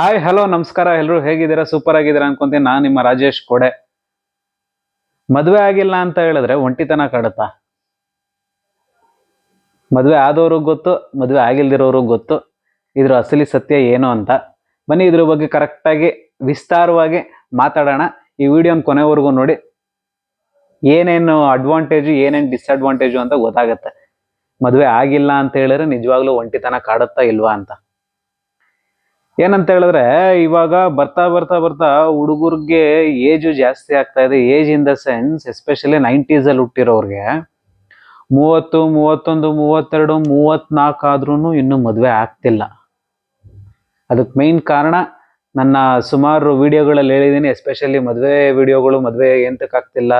Hi hello ನಮಸ್ಕಾರ. ಎಲ್ಲರೂ ಹೇಗಿದ್ದೀರಾ? ಸೂಪರ್ ಆಗಿದ್ದೀರಾ ಅನ್ಕೊಂತೀನಿ. ನಾನು ನಿಮ್ಮ ರಾಜೇಶ್ ಕೊಡೆ. ಮದುವೆ ಆಗಿಲ್ಲ ಅಂತ ಹೇಳಿದ್ರೆ ಒಂಟಿತನ ಕಾಡುತ್ತಾ? ಮದುವೆ ಆದವ್ರಿಗೆ ಗೊತ್ತು, ಮದುವೆ ಆಗಿಲ್ದಿರೋರು ಗೊತ್ತು. ಇದ್ರ ಅಸಲಿ ಸತ್ಯ ಏನು ಅಂತ. ಬನ್ನಿ, ಇದ್ರ ಬಗ್ಗೆ ಕರೆಕ್ಟಾಗಿ ವಿಸ್ತಾರವಾಗಿ ಮಾತಾಡೋಣ. ಈ ವಿಡಿಯೋನ ಕೊನೆವರೆಗೂ ನೋಡಿ. ಏನೇನು ಅಡ್ವಾಂಟೇಜು ಏನೇನು ಡಿಸ್ಅಡ್ವಾಂಟೇಜು ಅಂತ ಗೊತ್ತಾಗತ್ತೆ. ಮದುವೆ ಆಗಿಲ್ಲ ಅಂತ ಹೇಳಿದ್ರೆ ನಿಜವಾಗ್ಲೂ ಒಂಟಿತನ ಕಾಡುತ್ತಾ ಇಲ್ವಾ ಅಂತ. ಏನಂತ ಹೇಳಿದ್ರೆ, ಇವಾಗ ಬರ್ತಾ ಬರ್ತಾ ಬರ್ತಾ ಹುಡುಗರಿಗೆ ಏಜು ಜಾಸ್ತಿ ಆಗ್ತಾ ಇದೆ. Age in the sense especially ನೈಂಟೀಸಲ್ಲಿ ಹುಟ್ಟಿರೋರ್ಗೆ, ಮೂವತ್ತು, ಮೂವತ್ತೊಂದು, ಮೂವತ್ತೆರಡು, ಮೂವತ್ನಾಲ್ಕು ಆದ್ರೂ ಇನ್ನೂ ಮದುವೆ ಆಗ್ತಿಲ್ಲ. ಅದಕ್ಕೆ ಮೇನ್ ಕಾರಣ ನನ್ನ ಸುಮಾರು ವಿಡಿಯೋಗಳಲ್ಲಿ ಹೇಳಿದ್ದೀನಿ ಎಸ್ಪೆಷಲಿ ಮದುವೆ ವಿಡಿಯೋಗಳು, ಮದುವೆ ಎಂತಕ್ಕೆ ಆಗ್ತಿಲ್ಲ,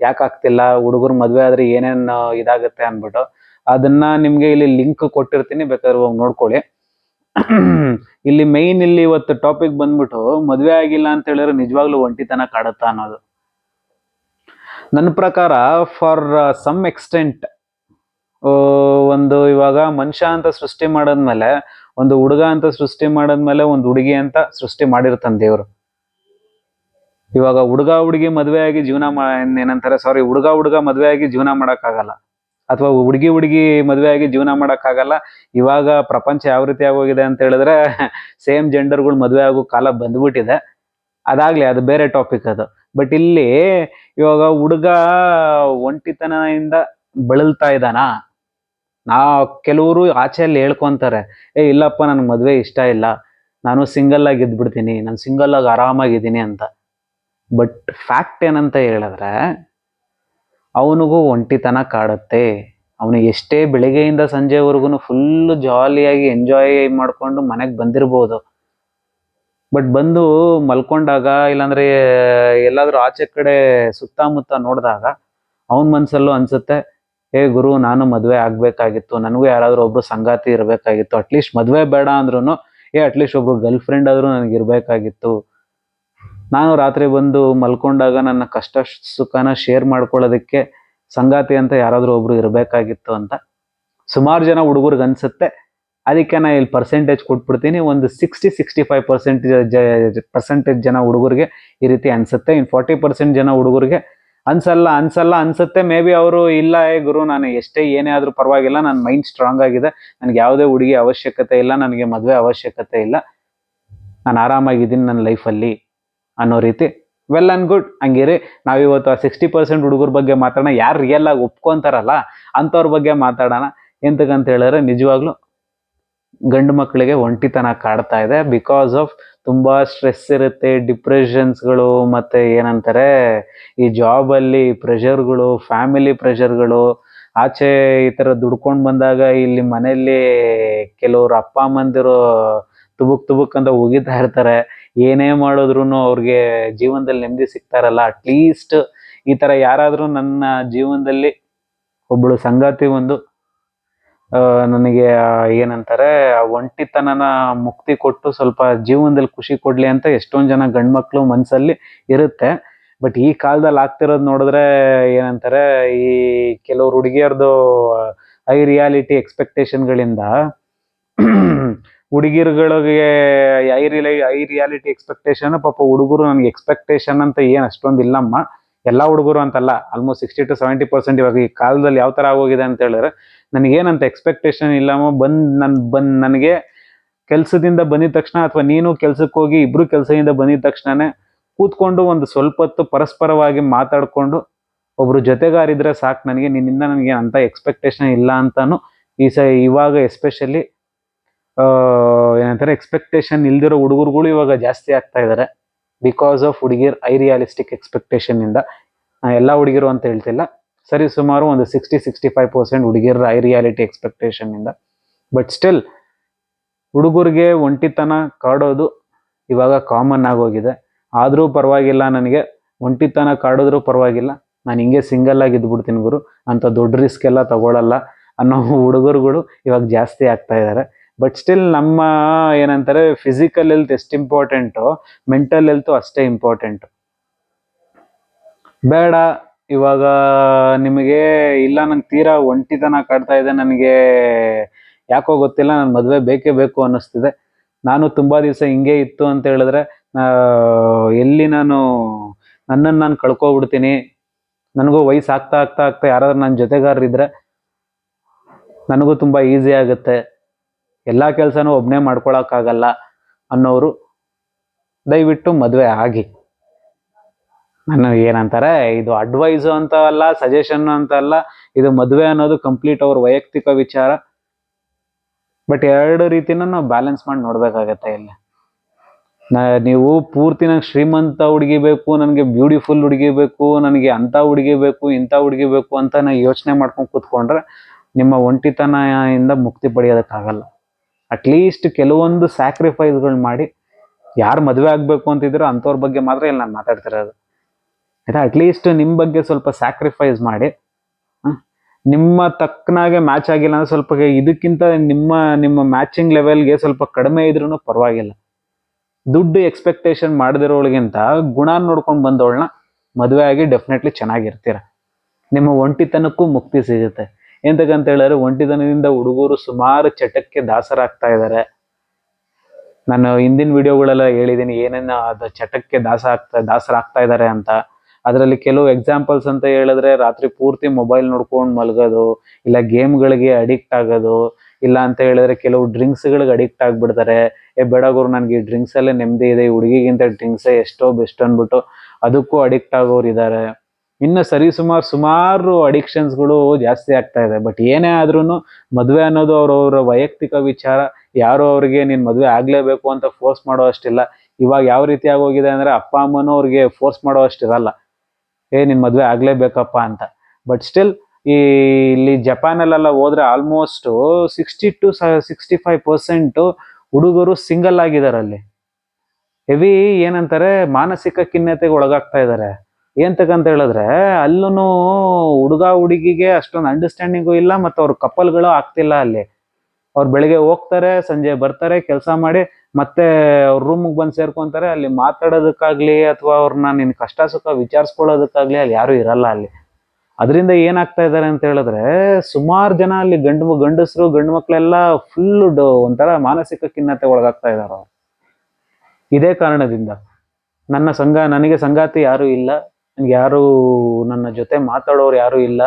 ಯಾಕೆ ಆಗ್ತಿಲ್ಲ, ಹುಡುಗರು ಮದುವೆ ಆದರೆ ಏನೇನು ಇದಾಗುತ್ತೆ ಅಂದ್ಬಿಟ್ಟು, ಅದನ್ನ ನಿಮಗೆ ಇಲ್ಲಿ ಲಿಂಕ್ ಕೊಟ್ಟಿರ್ತೀನಿ, ಬೇಕಾದ್ರೆ ಹೋಗಿ ನೋಡ್ಕೊಳ್ಳಿ. ಇಲ್ಲಿ ಮೈನ್ ಇಲ್ಲಿ ಇವತ್ತು ಟಾಪಿಕ್ ಬಂದ್ಬಿಟ್ಟು ಮದ್ವೆ ಆಗಿಲ್ಲ ಅಂತ ಹೇಳಿದ್ರೆ ನಿಜವಾಗ್ಲೂ ಒಂಟಿತನ ಕಾಡುತ್ತಾ ಅನ್ನೋದು. ನನ್ನ ಪ್ರಕಾರ ಫಾರ್ ಸಮ್ ಎಕ್ಸ್ಟೆಂಟ್ ಒಂದು ಇವಾಗ ಮನುಷ್ಯ ಅಂತ ಸೃಷ್ಟಿ ಮಾಡಾದ್ಮೇಲೆ, ಒಂದು ಹುಡುಗ ಅಂತ ಸೃಷ್ಟಿ ಮಾಡಾದ್ಮೇಲೆ ಒಂದು ಹುಡುಗಿ ಅಂತ ಸೃಷ್ಟಿ ಮಾಡಿರ್ತಾನೆ ದೇವ್ರು. ಇವಾಗ ಹುಡುಗ ಹುಡುಗಿ ಮದ್ವೆ ಆಗಿ ಜೀವನ ಏನಂತಾರೆ ಸಾರಿ ಹುಡುಗ ಹುಡುಗ ಮದುವೆ ಆಗಿ ಜೀವನ ಮಾಡಕ್ಕಾಗಲ್ಲ. ಅಥವಾ ಹುಡುಗಿ ಹುಡುಗಿ ಮದುವೆ ಆಗಿ ಜೀವನ ಮಾಡೋಕ್ಕಾಗಲ್ಲ, ಇವಾಗ ಪ್ರಪಂಚ ಯಾವ ರೀತಿ ಆಗೋಗಿದೆ ಅಂತ ಹೇಳಿದ್ರೆ ಸೇಮ್ ಜೆಂಡರ್ಗಳು ಮದುವೆ ಆಗೋ ಕಾಲ ಬಂದ್ಬಿಟ್ಟಿದೆ. ಅದಾಗ್ಲಿ ಅದು ಬೇರೆ ಟಾಪಿಕ್ ಅದು. ಬಟ್ ಇಲ್ಲಿ ಇವಾಗ ಹುಡುಗ ಒಂಟಿತನದಿಂದ ಬಳಲ್ತಾ ಇದ್ದಾನಾ? ನಾ ಕೆಲವರು ಆಚೆಯಲ್ಲಿ ಹೇಳ್ಕೊಂತಾರೆ, ಏ, ಇಲ್ಲಪ್ಪ ನನ್ಗೆ ಮದುವೆ ಇಷ್ಟ ಇಲ್ಲ. ನಾನು ಸಿಂಗಲ್ ಆಗಿ ಇದ್ಬಿಡ್ತೀನಿ. ನಾನು ಸಿಂಗಲ್ ಆಗಿ ಆರಾಮಾಗಿದ್ದೀನಿ ಅಂತ. ಬಟ್ ಫ್ಯಾಕ್ಟ್ ಏನಂತ ಹೇಳಿದ್ರೆ ಅವನಿಗೂ ಒಂಟಿತನ ಕಾಡುತ್ತೆ. ಅವನು ಎಷ್ಟೇ ಬೆಳಿಗ್ಗೆಯಿಂದ ಸಂಜೆವರೆಗೂ ಫುಲ್ ಜಾಲಿಯಾಗಿ ಎಂಜಾಯ್ ಮಾಡ್ಕೊಂಡು ಮನೆಗೆ ಬಂದಿರ್ಬೋದು. ಬಟ್ ಬಂದು ಮಲ್ಕೊಂಡಾಗ, ಇಲ್ಲಾಂದ್ರೆ ಎಲ್ಲಾದ್ರೂ ಆಚೆ ಕಡೆ ಸುತ್ತಮುತ್ತ ನೋಡಿದಾಗ ಅವನ ಮನಸ್ಸಲ್ಲೂ ಅನ್ಸುತ್ತೆ, ಏ ಗುರು, ನಾನು ಮದುವೆ ಆಗ್ಬೇಕಾಗಿತ್ತು. ನನಗೂ ಯಾರಾದರೂ ಒಬ್ರು ಸಂಗಾತಿ ಇರಬೇಕಾಗಿತ್ತು. ಅಟ್ಲೀಸ್ಟ್ ಮದುವೆ ಬೇಡ ಅಂದ್ರೂ ಏ ಅಟ್ಲೀಸ್ಟ್ ಒಬ್ರು ಗರ್ಲ್ ಫ್ರೆಂಡ್ ಆದ್ರೂ ನನಗೆ ಇರ್ಬೇಕಾಗಿತ್ತು ನಾನು ರಾತ್ರಿ ಬಂದು ಮಲ್ಕೊಂಡಾಗ ನನ್ನ ಕಷ್ಟ ಸುಖನ ಶೇರ್ ಮಾಡ್ಕೊಳ್ಳೋದಕ್ಕೆ ಸಂಗಾತಿ ಅಂತ ಯಾರಾದರೂ ಒಬ್ರು ಇರಬೇಕಾಗಿತ್ತು ಅಂತ. ಸುಮಾರು ಜನ ಹುಡುಗರಿಗೆ ಅನ್ಸುತ್ತೆ. ಅದಕ್ಕೆ ನಾನು ಇಲ್ಲಿ ಪರ್ಸೆಂಟೇಜ್ ಕೊಟ್ಬಿಡ್ತೀನಿ. ಒಂದು sixty sixty five percent percentage ಜನ ಹುಡುಗರಿಗೆ ಈ ರೀತಿ ಅನ್ಸುತ್ತೆ. ಇನ್ನು ಫಾರ್ಟಿ ಪರ್ಸೆಂಟ್ ಜನ ಹುಡುಗರಿಗೆ ಅನ್ಸಲ್ಲ ಅನ್ಸಲ್ಲ, ಅನ್ಸುತ್ತೆ. ಮೇ ಬಿ ಅವರು, ಇಲ್ಲ ಏ ಗುರು, ನಾನು ಎಷ್ಟೇ ಏನೇ ಆದ್ರೂ ಪರವಾಗಿಲ್ಲ. ನನ್ನ ಮೈಂಡ್ ಸ್ಟ್ರಾಂಗ್ ಆಗಿದೆ. ನನಗೆ ಯಾವುದೇ ಹುಡುಗಿ ಅವಶ್ಯಕತೆ ಇಲ್ಲ. ನನಗೆ ಮದುವೆ ಅವಶ್ಯಕತೆ ಇಲ್ಲ. ನಾನು ಆರಾಮಾಗಿದ್ದೀನಿ ನನ್ನ ಲೈಫಲ್ಲಿ ಅನ್ನೋ ರೀತಿ. ವೆಲ್ ಅಂಡ್ ಗುಡ್ ಹಂಗಿರಿ. ನಾವಿವತ್ತು ಆ ಸಿಕ್ಸ್ಟಿ ಪರ್ಸೆಂಟ್ ಹುಡುಗರ ಬಗ್ಗೆ ಮಾತಾಡೋಣ. ಯಾರು ರಿಯಲ್ ಆಗಿ ಒಪ್ಕೊಂತಾರಲ್ಲ, ಅಂಥವ್ರ ಬಗ್ಗೆ ಮಾತಾಡೋಣ. ಎಂತಕ್ಕಂತ ಹೇಳಿದ್ರೆ, ನಿಜವಾಗ್ಲೂ ಗಂಡು ಮಕ್ಕಳಿಗೆ ಒಂಟಿತನ ಕಾಡ್ತಾ ಇದೆ. ಬಿಕಾಸ್ ಆಫ್ ತುಂಬ ಸ್ಟ್ರೆಸ್ ಇರುತ್ತೆ ಡಿಪ್ರೆಷನ್ಸ್ಗಳು ಮತ್ತೆ ಏನಂತಾರೆ, ಈ ಜಾಬಲ್ಲಿ ಪ್ರೆಷರ್ಗಳು ಫ್ಯಾಮಿಲಿ ಪ್ರೆಷರ್ಗಳು ಆಚೆ ಈ ಥರ ದುಡ್ಕೊಂಡು ಬಂದಾಗ ಇಲ್ಲಿ ಮನೆಯಲ್ಲಿ ಕೆಲವರು ಅಪ್ಪ ಅಮ್ಮಂದಿರು ತುಬುಕ್ ತುಬುಕ್ ಅಂತ ಉಗಿತಾ ಇರ್ತಾರೆ. ಏನೇ ಮಾಡಿದ್ರು ಅವ್ರಿಗೆ ಜೀವನದಲ್ಲಿ ನೆಮ್ಮದಿ ಸಿಗ್ತಾರಲ್ಲ. ಅಟ್ಲೀಸ್ಟ್ ಈ ತರ ಯಾರಾದ್ರೂ ನನ್ನ ಜೀವನದಲ್ಲಿ ಒಬ್ಬಳು ಸಂಗಾತಿ ಒಂದು ನನಗೆ ಏನಂತಾರೆ ಒಂಟಿತನನ ಮುಕ್ತಿ ಕೊಟ್ಟು ಸ್ವಲ್ಪ ಜೀವನದಲ್ಲಿ ಖುಷಿ ಕೊಡ್ಲಿ ಅಂತ ಎಷ್ಟೊಂದು ಜನ ಗಂಡ್ಮಕ್ಳು ಮನಸ್ಸಲ್ಲಿ ಇರುತ್ತೆ. ಬಟ್ ಈ ಕಾಲದಲ್ಲಿ ಆಗ್ತಿರೋದು ನೋಡಿದ್ರೆ ಏನಂತಾರೆ, ಈ ಕೆಲವ್ರು ಹುಡುಗಿಯರ್ದು ಹೈ ರಿಯಾಲಿಟಿ ಎಕ್ಸ್ಪೆಕ್ಟೇಷನ್ಗಳಿಂದ ಹುಡುಗಿರುಗಳಿಗೆ I really I reality expectation ಪಾಪ ಹುಡುಗರು ನನಗೆ ಎಕ್ಸ್ಪೆಕ್ಟೇಷನ್ ಅಂತ ಏನು ಅಷ್ಟೊಂದು ಇಲ್ಲಮ್ಮ. ಎಲ್ಲ ಹುಡುಗರು ಅಂತಲ್ಲ almost sixty two seventy percent ಇವಾಗ ಈ ಕಾಲದಲ್ಲಿ ಯಾವ ಥರ ಆಗೋಗಿದೆ ಅಂತ ಹೇಳಿದ್ರೆ, ನನಗೇನಂತ ಎಕ್ಸ್ಪೆಕ್ಟೇಷನ್ ಇಲ್ಲಮ್ಮ, ಬಂದು ನನ್ನ ಬಂದ್ ನನಗೆ ಕೆಲಸದಿಂದ ಬಂದಿದ ತಕ್ಷಣ ಅಥವಾ ನೀನು ಕೆಲಸಕ್ಕೆ ಹೋಗಿ ಇಬ್ರು ಕೆಲಸದಿಂದ ಬಂದಿದ ತಕ್ಷಣನೇ ಕೂತ್ಕೊಂಡು ಒಂದು ಸ್ವಲ್ಪ ಹೊತ್ತು ಪರಸ್ಪರವಾಗಿ ಮಾತಾಡ್ಕೊಂಡು ಒಬ್ರು ಜೊತೆಗಾರಿದ್ರೆ ಸಾಕು ನನಗೆ, ನಿನ್ನಿಂದ ನನಗೆ ಅಂಥ ಎಕ್ಸ್ಪೆಕ್ಟೇಷನ್ ಇಲ್ಲ ಅಂತಾನು ಈ ಸ, ಇವಾಗ ಎಸ್ಪೆಷಲಿ ಏನಂತಾರೆ ಎಕ್ಸ್ಪೆಕ್ಟೇಷನ್ ಇಲ್ದಿರೋ ಹುಡುಗರುಗಳು ಇವಾಗ ಜಾಸ್ತಿ ಆಗ್ತಾ ಇದ್ದಾರೆ ಬಿಕಾಸ್ ಆಫ್ ಹುಡುಗಿರ್ ಐ ರಿಯಾಲಿಸ್ಟಿಕ್ ಎಕ್ಸ್ಪೆಕ್ಟೇಷನ್ ಇಂದ ಎಲ್ಲ ಹುಡುಗಿರು ಅಂತ ಹೇಳ್ತಿಲ್ಲ. ಸರಿ, ಸುಮಾರು ಒಂದು ಸಿಕ್ಸ್ಟಿ ಸಿಕ್ಸ್ಟಿ ಫೈವ್ ಪರ್ಸೆಂಟ್ ಹುಡುಗಿರ ಐ ರಿಯಾಲಿಟಿ ಎಕ್ಸ್ಪೆಕ್ಟೇಷನ್ ಇಂದ. ಬಟ್ ಸ್ಟಿಲ್ ಹುಡುಗರಿಗೆ ಒಂಟಿತನ ಕಾಡೋದು ಇವಾಗ ಕಾಮನ್ ಆಗೋಗಿದೆ. ಆದರೂ ಪರವಾಗಿಲ್ಲ ನನಗೆ. ಒಂಟಿತನ ಕಾಡಿದ್ರೂ ಪರವಾಗಿಲ್ಲ. ನಾನು ಹಿಂಗೆ ಸಿಂಗಲ್ ಆಗಿ ಇದ್ಬಿಡ್ತೀನಿ ಗುರು. ಅಂತ ದೊಡ್ಡ ರಿಸ್ಕ್ ಎಲ್ಲ ತಗೊಳ್ಳಲ್ಲ ಅನ್ನೋ ಹುಡುಗರುಗಳು ಇವಾಗ ಜಾಸ್ತಿ ಆಗ್ತಾ ಇದ್ದಾರೆ ಬಟ್ ಸ್ಟಿಲ್ ನಮ್ಮ ಏನಂತಾರೆ ಫಿಸಿಕಲ್ ಹೆಲ್ತ್ ಎಷ್ಟು ಇಂಪಾರ್ಟೆಂಟು ಮೆಂಟಲ್ ಹೆಲ್ತ್ ಅಷ್ಟೇ ಇಂಪಾರ್ಟೆಂಟ್ ಬೇಡ, ಇವಾಗ ನಿಮಗೆ ಇಲ್ಲ, ನಂಗೆ ತೀರಾ ಒಂಟಿತನ ಕಾಡ್ತಾ ಇದೆ, ನನಗೆ ಯಾಕೋ ಗೊತ್ತಿಲ್ಲ ನನ್ನ ಮದುವೆ ಬೇಕೇ ಬೇಕು ಅನ್ನಿಸ್ತಿದೆ. ನಾನು ತುಂಬಾ ದಿವಸ ಹಿಂಗೆ ಇತ್ತು ಅಂತ ಹೇಳಿದ್ರೆ ಎಲ್ಲಿ ನಾನು ನನ್ನನ್ನು ನಾನು ಕಳ್ಕೊಬಿಡ್ತೀನಿ. ನನಗೂ ವಯಸ್ಸು ಆಗ್ತಾ ಆಗ್ತಾ ಆಗ್ತಾ ಯಾರಾದ್ರೂ ನನ್ನ ಜೊತೆಗಾರರಿದ್ರೆ, ನನಗೂ ತುಂಬ ಈಸಿ ಆಗುತ್ತೆ. ಎಲ್ಲ ಕೆಲಸನೂ ಒಬ್ಬನೇ ಮಾಡ್ಕೊಳಕ್ಕಾಗಲ್ಲ ಅನ್ನೋರು ದಯವಿಟ್ಟು ಮದುವೆ ಆಗಿ. ನಾನು ಏನಂತಾರೆ, ಇದು ಅಡ್ವೈಸು ಅಂತ ಅಲ್ಲ ಸಜೆಷನ್ ಅಂತ ಅಲ್ಲ, ಇದು ಮದುವೆ ಅನ್ನೋದು ಕಂಪ್ಲೀಟ್ ಅವ್ರ ವೈಯಕ್ತಿಕ ವಿಚಾರ. ಬಟ್ ಎರಡು ರೀತಿನ ನಾವು ಬ್ಯಾಲೆನ್ಸ್ ಮಾಡಿ ನೋಡ್ಬೇಕಾಗತ್ತೆ ಇಲ್ಲಿ. ನೀವು ಪೂರ್ತಿ ನಂಗೆ ಶ್ರೀಮಂತ ಹುಡುಗಿ ಬೇಕು, ನನಗೆ ಬ್ಯೂಟಿಫುಲ್ ಹುಡುಗಿ ಬೇಕು, ನನಗೆ ಅಂಥ ಹುಡುಗಿ ಬೇಕು, ಇಂಥ ಹುಡುಗಿ ಬೇಕು ಅಂತ ನಾ ಯೋಚನೆ ಮಾಡ್ಕೊಂಡು ಕೂತ್ಕೊಂಡ್ರೆ ನಿಮ್ಮ ಒಂಟಿತನ ಇಂದ ಮುಕ್ತಿ ಪಡೆಯೋದಕ್ಕಾಗಲ್ಲ. ಅಟ್ಲೀಸ್ಟ್ ಕೆಲವೊಂದು ಸ್ಯಾಕ್ರಿಫೈಸ್ಗಳು ಮಾಡಿ ಯಾರು ಮದುವೆ ಆಗಬೇಕು ಅಂತಿದ್ರು ಅಂಥವ್ರ ಬಗ್ಗೆ ಮಾತ್ರ ಇಲ್ಲಿ ನಾನು ಮಾತಾಡ್ತಿರೋದು. ಆಯ್ತಾ? ಅಟ್ಲೀಸ್ಟ್ ನಿಮ್ಮ ಬಗ್ಗೆ ಸ್ವಲ್ಪ ಸ್ಯಾಕ್ರಿಫೈಸ್ ಮಾಡಿ? ನಿಮ್ಮ ತಕ್ಕನಾಗೆ ಮ್ಯಾಚ್ ಆಗಿಲ್ಲ ಅಂದ್ರೆ ಸ್ವಲ್ಪ ಇದಕ್ಕಿಂತ ನಿಮ್ಮ ನಿಮ್ಮ ಮ್ಯಾಚಿಂಗ್ ಲೆವೆಲ್ಗೆ ಸ್ವಲ್ಪ ಕಡಿಮೆ ಇದ್ರೂ ಪರವಾಗಿಲ್ಲ. ದುಡ್ಡು ಎಕ್ಸ್ಪೆಕ್ಟೇಷನ್ ಮಾಡದಿರೋಳಿಗಿಂತ ಗುಣ ನೋಡ್ಕೊಂಡು ಬಂದವಳನ್ನ ಮದುವೆ ಆಗಿ ಡೆಫಿನೆಟ್ಲಿ ಚೆನ್ನಾಗಿರ್ತೀರ. ನಿಮ್ಮ ಒಂಟಿತನಕ್ಕೂ ಮುಕ್ತಿ ಸಿಗುತ್ತೆ. ಎಂತಕ್ಕಂತ ಹೇಳಿದ್ರೆ ಒಂಟಿತನದಿಂದ ಹುಡುಗರು ಸುಮಾರು ಚಟಕ್ಕೆ ದಾಸರಾಗ್ತಾ ಇದ್ದಾರೆ ನಾನು ಹಿಂದಿನ ವಿಡಿಯೋಗಳೆಲ್ಲ ಹೇಳಿದ್ದೀನಿ ಏನೇನು ಅದು ಚಟಕ್ಕೆ ದಾಸ ಆಗ್ತಾ, ದಾಸರಾಗ್ತಾ ಇದ್ದಾರೆ ಅಂತ. ಅದರಲ್ಲಿ ಕೆಲವು ಎಕ್ಸಾಂಪಲ್ಸ್ ಅಂತ ಹೇಳಿದ್ರೆ ರಾತ್ರಿ ಪೂರ್ತಿ ಮೊಬೈಲ್ ನೋಡ್ಕೊಂಡು ಮಲಗೋದು, ಇಲ್ಲ ಗೇಮ್ಗಳಿಗೆ ಅಡಿಕ್ಟ್ ಆಗೋದು, ಇಲ್ಲ ಅಂತ ಹೇಳಿದ್ರೆ ಕೆಲವು ಡ್ರಿಂಕ್ಸ್ಗಳಿಗೆ ಅಡಿಕ್ಟ್ ಆಗಿಬಿಡ್ತಾರೆ. ಏ ಬೇಡಗೋರು ನನಗೆ ಈ ಡ್ರಿಂಕ್ಸಲ್ಲೇ ನೆಮ್ಮದಿ ಇದೆ ಹುಡುಗಿಗಿಂತ ಡ್ರಿಂಕ್ಸೇ ಎಷ್ಟೋ ಬೆಸ್ಟ್ ಅಂದ್ಬಿಟ್ಟು ಅದಕ್ಕೂ ಅಡಿಕ್ಟ್ ಆಗೋರು ಇದ್ದಾರೆ ಇನ್ನು ಸರಿ ಸುಮಾರು ಸುಮಾರು ಅಡಿಕ್ಷನ್ಸ್ಗಳು ಜಾಸ್ತಿ ಆಗ್ತಾ ಇದೆ. ಬಟ್ ಏನೇ ಆದ್ರೂ ಮದುವೆ ಅನ್ನೋದು ಅವ್ರವ್ರ ವೈಯಕ್ತಿಕ ವಿಚಾರ. ಯಾರು ಅವ್ರಿಗೆ ನೀನು ಮದುವೆ ಆಗಲೇಬೇಕು ಅಂತ ಫೋರ್ಸ್ ಮಾಡೋ ಅಷ್ಟಿಲ್ಲ. ಇವಾಗ ಯಾವ ರೀತಿ ಆಗೋಗಿದೆ ಅಂದರೆ ಅಪ್ಪ, ಅಮ್ಮನೂ ಅವ್ರಿಗೆ ಫೋರ್ಸ್ ಮಾಡೋ ಅಷ್ಟಿರಲ್ಲ. ಏ, ನಿನ್ ಮದುವೆ ಆಗಲೇಬೇಕಪ್ಪ ಅಂತ. ಬಟ್ ಸ್ಟಿಲ್ ಈ ಇಲ್ಲಿ ಜಪಾನಲ್ಲೆಲ್ಲ ಹೋದ್ರೆ almost sixty two sixty five percent ಹುಡುಗರು ಸಿಂಗಲ್ ಆಗಿದ್ದಾರೆ ಅಲ್ಲಿ. ಹೆವಿ ಏನಂತಾರೆ, ಮಾನಸಿಕ ಖಿನ್ನತೆಗೆ ಒಳಗಾಗ್ತಾ ಇದ್ದಾರೆ. ಏಂತಕ್ಕಂತ ಹೇಳಿದ್ರೆ ಅಲ್ಲೂ ಹುಡುಗ ಹುಡುಗಿಗೆ ಅಷ್ಟೊಂದು ಅಂಡರ್ಸ್ಟ್ಯಾಂಡಿಂಗು ಇಲ್ಲ ಮತ್ತು ಅವ್ರ ಕಪಲ್ಗಳು ಆಗ್ತಿಲ್ಲ ಅಲ್ಲಿ. ಅವ್ರು ಬೆಳಿಗ್ಗೆ ಹೋಗ್ತಾರೆ, ಸಂಜೆ ಬರ್ತಾರೆ, ಕೆಲಸ ಮಾಡಿ, ಮತ್ತೆ ಅವ್ರ ರೂಮಿಗೆ ಬಂದು ಸೇರ್ಕೊಂತಾರೆ, ಅಲ್ಲಿ ಮಾತಾಡೋದಕ್ಕಾಗ್ಲಿ ಅಥವಾ ಅವ್ರನ್ನ ನಿನ್ ಕಷ್ಟ ಸುಖ ವಿಚಾರಿಸ್ಕೊಳ್ಳೋದಕ್ಕಾಗ್ಲಿ ಅಲ್ಲಿ ಯಾರು ಇರಲ್ಲ ಅಲ್ಲಿ. ಅದರಿಂದ ಏನಾಗ್ತಾ ಇದ್ದಾರೆ ಅಂತ ಹೇಳಿದ್ರೆ, ಸುಮಾರು ಜನ ಅಲ್ಲಿ ಗಂಡು ಗಂಡಸರು, ಗಂಡು ಮಕ್ಕಳೆಲ್ಲ ಫುಲ್ ಒಂಥರ ಮಾನಸಿಕ ಖಿನ್ನತೆ ಒಳಗಾಗ್ತಾ ಇದ್ದಾರೆ ಅವ್ರು. ಇದೇ ಕಾರಣದಿಂದ ನನ್ನ ಸಂಘ, ನನಗೆ ಸಂಗಾತಿ ಯಾರು ಇಲ್ಲ. ನನ್ಗೆ ಯಾರು ನನ್ನ ಜೊತೆ ಮಾತಾಡೋರು ಯಾರು ಇಲ್ಲ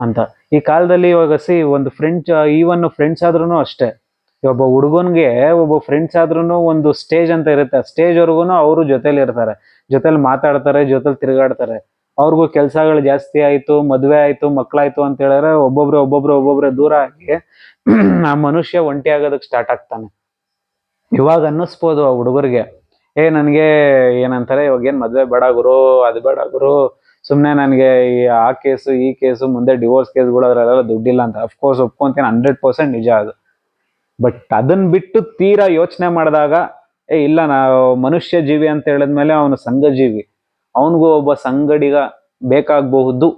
ಅಂತ. ಈ ಕಾಲದಲ್ಲಿ ಇವಾಗ ಸಿ ಒಂದು ಫ್ರೆಂಡ್ಸ್ ಈವನ್ ಫ್ರೆಂಡ್ಸ್ ಆದ್ರೂ ಅಷ್ಟೇ. ಒಬ್ಬ ಹುಡುಗನ್ಗೆ ಒಬ್ಬ ಫ್ರೆಂಡ್ಸ್ ಆದ್ರೂ ಒಂದು ಸ್ಟೇಜ್ ಅಂತ ಇರುತ್ತೆ. ಸ್ಟೇಜ್ ವರ್ಗುನು ಅವರು ಜೊತೇಲಿ ಇರ್ತಾರೆ. ಜೊತೆಲಿ ಮಾತಾಡ್ತಾರೆ, ಜೊತೆಲಿ ತಿರುಗಾಡ್ತಾರೆ. ಅವ್ರಿಗೂ ಕೆಲಸಗಳು ಜಾಸ್ತಿ ಆಯ್ತು, ಮದುವೆ ಆಯ್ತು ಮಕ್ಕಳಾಯ್ತು ಅಂತ ಹೇಳಿದ್ರೆ ಒಬ್ಬೊಬ್ರು ಒಬ್ಬೊಬ್ರು ಒಬ್ಬೊಬ್ರೆ ದೂರ ಆಗಿ ಆ ಮನುಷ್ಯ ಒಂಟಿ ಆಗೋದಕ್ಕೆ ಸ್ಟಾರ್ಟ್ ಆಗ್ತಾನೆ. ಇವಾಗ ಅನ್ನಿಸ್ಬೋದು ಆ ಹುಡುಗರಿಗೆ. ಏ, ನನಗೆ ಏನಂತಾರೆ, ಇವಾಗ ಏನು ಮದುವೆ ಬೇಡ ಗುರು, ಅದು ಬೇಡ ಗುರು. ಸುಮ್ಮನೆ ನನಗೆ ಆ ಕೇಸು ಈ ಕೇಸು ಮುಂದೆ ಡಿವೋರ್ಸ್ ಕೇಸ್ಗಳು ಅದರಲ್ಲೆಲ್ಲ ದುಡ್ಡಿಲ್ಲ ಅಂತ. ಅಫ್ಕೋರ್ಸ್ ಒಪ್ಕೊಂತೀನಿ ಹಂಡ್ರೆಡ್ ಪರ್ಸೆಂಟ್ ನಿಜ ಅದು. ಬಟ್ ಅದನ್ನ ಬಿಟ್ಟು ತೀರಾ ಯೋಚನೆ ಮಾಡಿದಾಗ, ಏ, ಇಲ್ಲ, ನಾವು ಮನುಷ್ಯ ಜೀವಿ ಅಂತ ಹೇಳಿದ್ಮೇಲೆ ಅವನು ಸಂಘಜೀವಿ ಅವನಿಗೂ ಒಬ್ಬ ಸಂಗಡಿಗ ಬೇಕಾಗಬಹುದು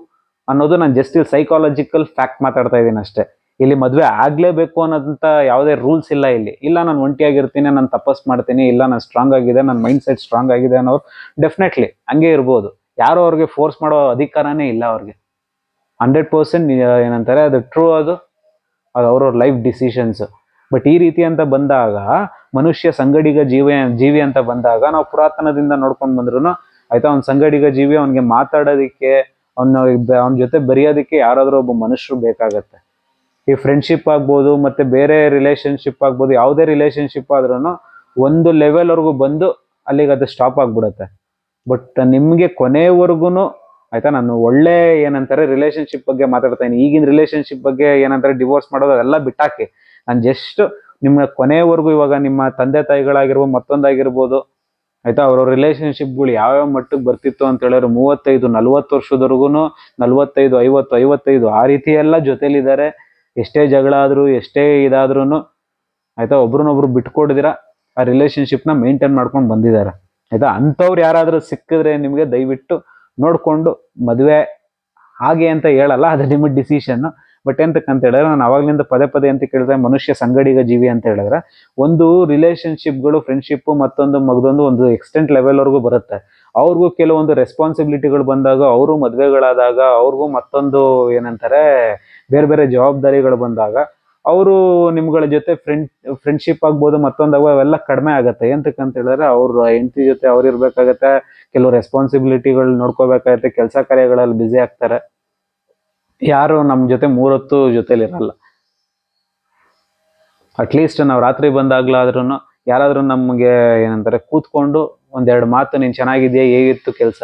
ಅನ್ನೋದು ನಾನು ಜಸ್ಟ್ ಇಲ್ಲಿ ಸೈಕಾಲಜಿಕಲ್ ಫ್ಯಾಕ್ಟ್ ಮಾತಾಡ್ತಾ ಇದ್ದೀನಿ ಅಷ್ಟೇ. ಇಲ್ಲಿ ಮದುವೆ ಆಗ್ಲೇಬೇಕು ಅನ್ನೋದಂತ ಯಾವುದೇ ರೂಲ್ಸ್ ಇಲ್ಲ ಇಲ್ಲಿ. ಇಲ್ಲ, ನಾನು ಒಂಟಿಯಾಗಿರ್ತೀನಿ, ನಾನು ತಪಸ್ ಮಾಡ್ತೀನಿ, ಇಲ್ಲ, ನಾನು ಸ್ಟ್ರಾಂಗ್ ಆಗಿದೆ ನನ್ನ ಮೈಂಡ್ ಸೆಟ್ ಸ್ಟ್ರಾಂಗ್ ಆಗಿದೆ ಅನ್ನೋರು ಡೆಫಿನೆಟ್ಲಿ ಹಂಗೆ ಇರ್ಬೋದು. ಯಾರು ಅವ್ರಿಗೆ ಫೋರ್ಸ್ ಮಾಡೋ ಅಧಿಕಾರನೇ ಇಲ್ಲ ಅವ್ರಿಗೆ. ಹಂಡ್ರೆಡ್ ಪರ್ಸೆಂಟ್ ಏನಂತಾರೆ, ಅದು ಟ್ರೂ ಅದು ಅದು ಅವ್ರವ್ರ ಲೈಫ್ ಡಿಸಿಷನ್ಸ್ ಬಟ್ ಈ ರೀತಿ ಅಂತ ಬಂದಾಗ, ಮನುಷ್ಯ ಸಂಗಡಿಗ ಜೀವ, ಜೀವಿ ಅಂತ ಬಂದಾಗ, ನಾವು ಪುರಾತನದಿಂದ ನೋಡ್ಕೊಂಡು ಬಂದ್ರು ಆಯ್ತಾ, ಅವ್ನ ಸಂಗಡಿಗ ಜೀವಿ, ಅವನಿಗೆ ಮಾತಾಡೋದಕ್ಕೆ, ಅವನ ಅವನ ಜೊತೆ ಬೆರೆಯೋದಕ್ಕೆ ಯಾರಾದರೂ ಒಬ್ಬ ಮನುಷ್ಯರು ಬೇಕಾಗತ್ತೆ. ಈ ಫ್ರೆಂಡ್ಶಿಪ್ ಆಗ್ಬೋದು, ಮತ್ತೆ ಬೇರೆ ರಿಲೇಷನ್ಶಿಪ್ ಆಗ್ಬೋದು, ಯಾವುದೇ ರಿಲೇಷನ್ಶಿಪ್ ಆದ್ರೂ ಒಂದು ಲೆವೆಲ್ವರೆಗೂ ಬಂದು ಅಲ್ಲಿಗೆ ಅದು ಸ್ಟಾಪ್ ಆಗಿಬಿಡುತ್ತೆ. ಬಟ್ ನಿಮಗೆ ಕೊನೆವರೆಗೂ ಆಯ್ತಾ, ನಾನು ಒಳ್ಳೆ ಏನಂತಾರೆ ರಿಲೇಷನ್ಶಿಪ್ ಬಗ್ಗೆ ಮಾತಾಡ್ತಾ ಈಗಿನ ರಿಲೇಷನ್ಶಿಪ್ ಬಗ್ಗೆ ಏನಂತಾರೆ ಡಿವೋರ್ಸ್ ಮಾಡೋದು ಅದೆಲ್ಲ ಬಿಟ್ಟಾಕಿ. ನಾನು ಜಸ್ಟ್ ನಿಮ್ಮ ಕೊನೆವರೆಗೂ ಇವಾಗ ನಿಮ್ಮ ತಂದೆ ತಾಯಿಗಳಾಗಿರ್ಬೋದು, ಮತ್ತೊಂದಾಗಿರ್ಬೋದು, ಆಯ್ತಾ, ಅವ್ರ ರಿಲೇಶನ್ಶಿಪ್ಗಳು ಯಾವ್ಯಾವ ಮಟ್ಟಕ್ಕೆ ಬರ್ತಿತ್ತು ಅಂತ ಹೇಳಿದ್ರೆ ಮೂವತ್ತೈದು, ನಲ್ವತ್ತು ವರ್ಷದವರೆಗೂ ನಲ್ವತ್ತೈದು, ಐವತ್ತು, ಐವತ್ತೈದು, ಆ ರೀತಿ ಎಲ್ಲ ಜೊತೆಲಿದ್ದಾರೆ. ಎಷ್ಟೇ ಜಗಳ ಆದರೂ, ಎಷ್ಟೇ ಇದಾದ್ರೂ ಆಯ್ತಾ, ಒಬ್ರನ್ನೊಬ್ರು ಬಿಟ್ಕೊಡ್ದಿರ, ಆ ರಿಲೇಶನ್ಶಿಪ್ನ ಮೇಂಟೈನ್ ಮಾಡ್ಕೊಂಡು ಬಂದಿದ್ದಾರೆ. ಆಯಿತಾ, ಅಂಥವ್ರು ಯಾರಾದರೂ ಸಿಕ್ಕಿದ್ರೆ ನಿಮಗೆ ದಯವಿಟ್ಟು ನೋಡಿಕೊಂಡು ಮದುವೆ ಹಾಗೆ ಅಂತ ಹೇಳಲ್ಲ, ಅದು ನಿಮ್ಮ ಡಿಸಿಷನ್ ಬಟ್ ಎಂತಕ್ಕಂತ ಹೇಳಿದ್ರೆ, ನಾನು ಅವಾಗ್ಲಿಂದ ಪದೇ ಪದೇ ಅಂತ ಕೇಳಿದ್ರೆ ಮನುಷ್ಯ ಸಂಗಡಿಗ ಜೀವಿ ಅಂತ ಹೇಳಿದ್ರೆ, ಒಂದು ರಿಲೇಶನ್ಶಿಪ್ಗಳು ಫ್ರೆಂಡ್ಶಿಪ್ ಮತ್ತೊಂದು ಮಗದೊಂದು ಒಂದು ಎಕ್ಸ್ಟೆಂಟ್ ಲೆವೆಲ್ವರೆಗೂ ಬರುತ್ತೆ. ಅವ್ರಿಗೂ ಕೆಲವೊಂದು ರೆಸ್ಪಾನ್ಸಿಬಿಲಿಟಿಗಳು ಬಂದಾಗ, ಅವರು ಮದುವೆಗಳಾದಾಗ, ಅವ್ರಿಗೂ ಮತ್ತೊಂದು ಏನಂತಾರೆ, ಬೇರೆ ಬೇರೆ ಜವಾಬ್ದಾರಿಗಳು ಬಂದಾಗ, ಅವರು ನಿಮ್ಗಳ ಜೊತೆ ಫ್ರೆಂಡ್ ಫ್ರೆಂಡ್ಶಿಪ್ ಆಗ್ಬೋದು ಮತ್ತೊಂದಾಗ ಅವೆಲ್ಲ ಕಡಿಮೆ ಆಗುತ್ತೆ. ಎಂತಕ್ಕಂತ ಹೇಳಿದ್ರೆ, ಅವ್ರ ಹೆಂಡತಿ ಜೊತೆ ಅವ್ರು ಇರ್ಬೇಕಾಗತ್ತೆ, ಕೆಲವು ರೆಸ್ಪಾನ್ಸಿಬಿಲಿಟಿಗಳು ನೋಡ್ಕೋಬೇಕಾಗತ್ತೆ, ಕೆಲಸ ಕಾರ್ಯಗಳಲ್ಲಿ ಬ್ಯುಸಿ ಆಗ್ತಾರೆ. ಯಾರು ನಮ್ಮ ಜೊತೆ ಮೂರೊತ್ತು ಜೊತೆಲಿ ಇರಲ್ಲ ಅಟ್ಲೀಸ್ಟ್ ನಾವು ರಾತ್ರಿ ಬಂದಾಗ್ಲಾದ್ರೂ ಯಾರಾದರೂ ನಮಗೆ ಏನಂತಾರೆ, ಕೂತ್ಕೊಂಡು ಒಂದೆರಡು ಮಾತು, ನೀನು ಚೆನ್ನಾಗಿದೆಯಾ, ಹೇಗಿತ್ತು ಕೆಲಸ?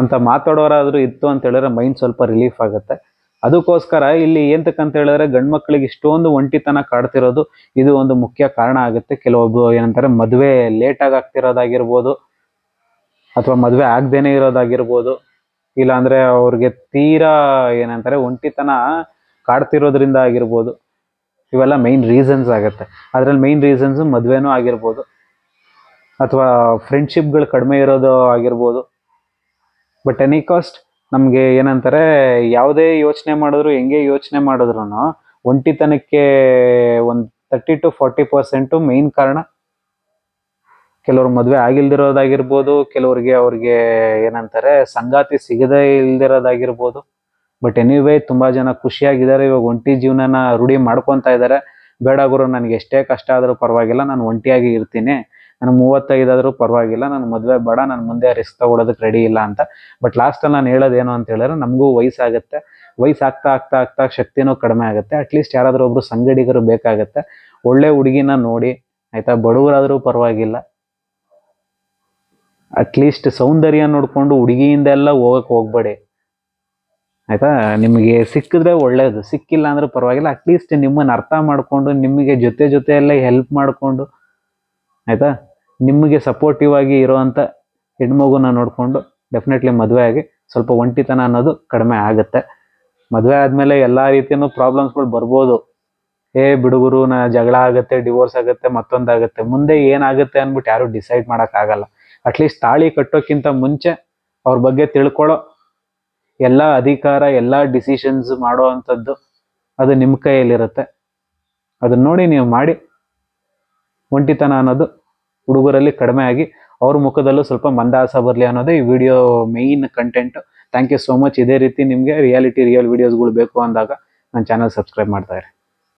ಅಂತ ಮಾತಾಡೋರಾದರೂ ಇತ್ತು ಅಂತ ಹೇಳಿದ್ರೆ ಮೈಂಡ್ ಸ್ವಲ್ಪ ರಿಲೀಫ್ ಆಗುತ್ತೆ. ಅದಕ್ಕೋಸ್ಕರ ಇಲ್ಲಿ ಎಂತಕ್ಕಂತ ಹೇಳಿದ್ರೆ ಗಂಡು ಮಕ್ಕಳಿಗೆ ಇಷ್ಟೊಂದು ಒಂಟಿತನ ಕಾಡ್ತಿರೋದು ಇದು ಒಂದು ಮುಖ್ಯ ಕಾರಣ ಆಗುತ್ತೆ. ಕೆಲವೊಬ್ರು ಏನಂತಾರೆ, ಮದುವೆ ಲೇಟಾಗಿ ಆಗ್ತಿರೋದಾಗಿರ್ಬೋದು ಅಥವಾ ಮದುವೆ ಆಗ್ದೇನೆ ಇರೋದಾಗಿರ್ಬೋದು. ಇಲ್ಲಾಂದ್ರೆ ಅವ್ರಿಗೆ ತೀರಾ ಏನಂತಾರೆ, ಒಂಟಿತನ ಕಾಡ್ತಿರೋದ್ರಿಂದ ಆಗಿರ್ಬೋದು. ಇವೆಲ್ಲ ಮೈನ್ ರೀಸನ್ಸ್ ಆಗುತ್ತೆ. ಅದ್ರಲ್ಲಿ ಮೈನ್ ರೀಸನ್ಸ್ ಮದುವೆನೂ ಆಗಿರ್ಬೋದು. ಅಥವಾ ಫ್ರೆಂಡ್ಶಿಪ್ಗಳು ಕಡಿಮೆ ಇರೋದು ಆಗಿರ್ಬೋದು. ಬಟ್ ಎನಿ ಕಾಸ್ಟ್ ನಮಗೆ ಏನಂತಾರೆ, ಯಾವುದೇ ಯೋಚನೆ ಮಾಡಿದ್ರು, ಹೆಂಗೆ ಯೋಚನೆ ಮಾಡಿದ್ರು ಒಂಟಿತನಕ್ಕೆ ಒಂದು thirty two forty percent main ಕಾರಣ. ಕೆಲವ್ರು ಮದುವೆ ಆಗಿಲ್ದಿರೋದಾಗಿರ್ಬೋದು, ಕೆಲವ್ರಿಗೆ ಅವ್ರಿಗೆ ಏನಂತಾರೆ, ಸಂಗಾತಿ ಸಿಗದೇ ಇಲ್ದಿರೋದಾಗಿರ್ಬೋದು. ಬಟ್ ಎನಿವೇ ತುಂಬಾ ಜನ ಖುಷಿಯಾಗಿದ್ದಾರೆ, ಇವಾಗ ಒಂಟಿ ಜೀವನನ ರೂಢಿ ಮಾಡ್ಕೊತಾ ಇದ್ದಾರೆ. ಬೇಡ ಗುರು, ನನಗೆ ಎಷ್ಟೇ ಕಷ್ಟ ಆದರೂ ಪರವಾಗಿಲ್ಲ, ನಾನು ಒಂಟಿಯಾಗಿ ಇರ್ತೀನಿ. ನಾನು ಮೂವತ್ತೈದಾದ್ರೂ ಪರವಾಗಿಲ್ಲ, ನಾನು ಮದುವೆ ಬೇಡ, ನಾನು ಮುಂದೆ ರಿಸ್ಕ್ ತಗೊಳ್ಳೋದಕ್ಕೆ ರೆಡಿ ಇಲ್ಲ ಅಂತ. ಬಟ್ ಲಾಸ್ಟಲ್ಲಿ ನಾನು ಹೇಳೋದೇನು ಅಂತ ಹೇಳಿದ್ರೆ, ನಮಗೂ ವಯಸ್ಸಾಗುತ್ತೆ. ವಯಸ್ಸು ಆಗ್ತಾ ಆಗ್ತಾ ಆಗ್ತಾ ಶಕ್ತಿನೂ ಕಡಿಮೆ ಆಗುತ್ತೆ. ಅಟ್ಲೀಸ್ಟ್ ಯಾರಾದರೂ ಒಬ್ರು ಸಂಗಡಿಗರು ಬೇಕಾಗುತ್ತೆ. ಒಳ್ಳೆ ಹುಡುಗಿನ ನೋಡಿ, ಆಯ್ತಾ? ಬಡವರಾದರೂ ಪರವಾಗಿಲ್ಲ. ಅಟ್ಲೀಸ್ಟ್ ಸೌಂದರ್ಯ ನೋಡಿಕೊಂಡು ಹುಡುಗಿಯಿಂದ ಎಲ್ಲ ಹೋಗಕ್ಕೆ ಹೋಗ್ಬೇಡಿ. ಆಯ್ತಾ? ನಿಮಗೆ ಸಿಕ್ಕಿದ್ರೆ ಒಳ್ಳೆಯದು ಸಿಕ್ಕಿಲ್ಲ ಅಂದ್ರೆ ಪರವಾಗಿಲ್ಲ. ಅಟ್ಲೀಸ್ಟ್ ನಿಮ್ಮನ್ನು ಅರ್ಥ ಮಾಡ್ಕೊಂಡು, ನಿಮಗೆ ಜೊತೆ ಜೊತೆಯಲ್ಲೇ ಹೆಲ್ಪ್ ಮಾಡಿಕೊಂಡು ಆಯ್ತಾ? ನಿಮಗೆ ಸಪೋರ್ಟಿವ್ ಆಗಿ ಇರೋವಂಥ ಹೆಣ್ಮಗುನ ನೋಡಿಕೊಂಡು ಡೆಫಿನೆಟ್ಲಿ ಮದುವೆ ಆಗಿ ಸ್ವಲ್ಪ ಒಂಟಿತನ ಅನ್ನೋದು ಕಡಿಮೆ ಆಗುತ್ತೆ. ಮದುವೆ ಆದಮೇಲೆ ಎಲ್ಲ ರೀತಿಯೂ ಪ್ರಾಬ್ಲಮ್ಸ್ಗಳು ಬರ್ಬೋದು. ಏ ಬಿಡುಗರು ನಾ ಜಗಳ ಆಗುತ್ತೆ ಡಿವೋರ್ಸ್ ಆಗುತ್ತೆ ಮತ್ತೊಂದಾಗುತ್ತೆ ಮುಂದೆ ಏನಾಗುತ್ತೆ ಅಂದ್ಬಿಟ್ಟು ಯಾರು ಡಿಸೈಡ್ ಮಾಡೋಕ್ಕಾಗಲ್ಲ ಅಟ್ಲೀಸ್ಟ್ ತಾಳಿ ಕಟ್ಟೋಕ್ಕಿಂತ ಮುಂಚೆ ಅವ್ರ ಬಗ್ಗೆ ತಿಳ್ಕೊಳ್ಳೋ ಎಲ್ಲ ಅಧಿಕಾರ, ಎಲ್ಲ ಡಿಸಿಷನ್ಸ್ ಮಾಡೋ ಅಂಥದ್ದು ಅದು ನಿಮ್ಮ ಕೈಯಲ್ಲಿರುತ್ತೆ. ಅದನ್ನ ನೋಡಿ ನೀವು ಮಾಡಿ. ಒಂಟಿತನ ಅನ್ನೋದು ಹುಡುಗರಲ್ಲಿ ಕಡಿಮೆ ಆಗಿ ಅವ್ರ ಮುಖದಲ್ಲೂ ಸ್ವಲ್ಪ ಮಂದಾಸ ಬರಲಿ ಅನ್ನೋದೇ ಈ video main content thank you so much ಇದೇ ರೀತಿ ನಿಮಗೆ ರಿಯಾಲಿಟಿ ರಿಯಲ್ ವಿಡಿಯೋಸ್ಗಳು ಬೇಕು ಅಂದಾಗ ನನ್ನ ಚಾನಲ್ ಸಬ್ಸ್ಕ್ರೈಬ್ ಮಾಡ್ತಾ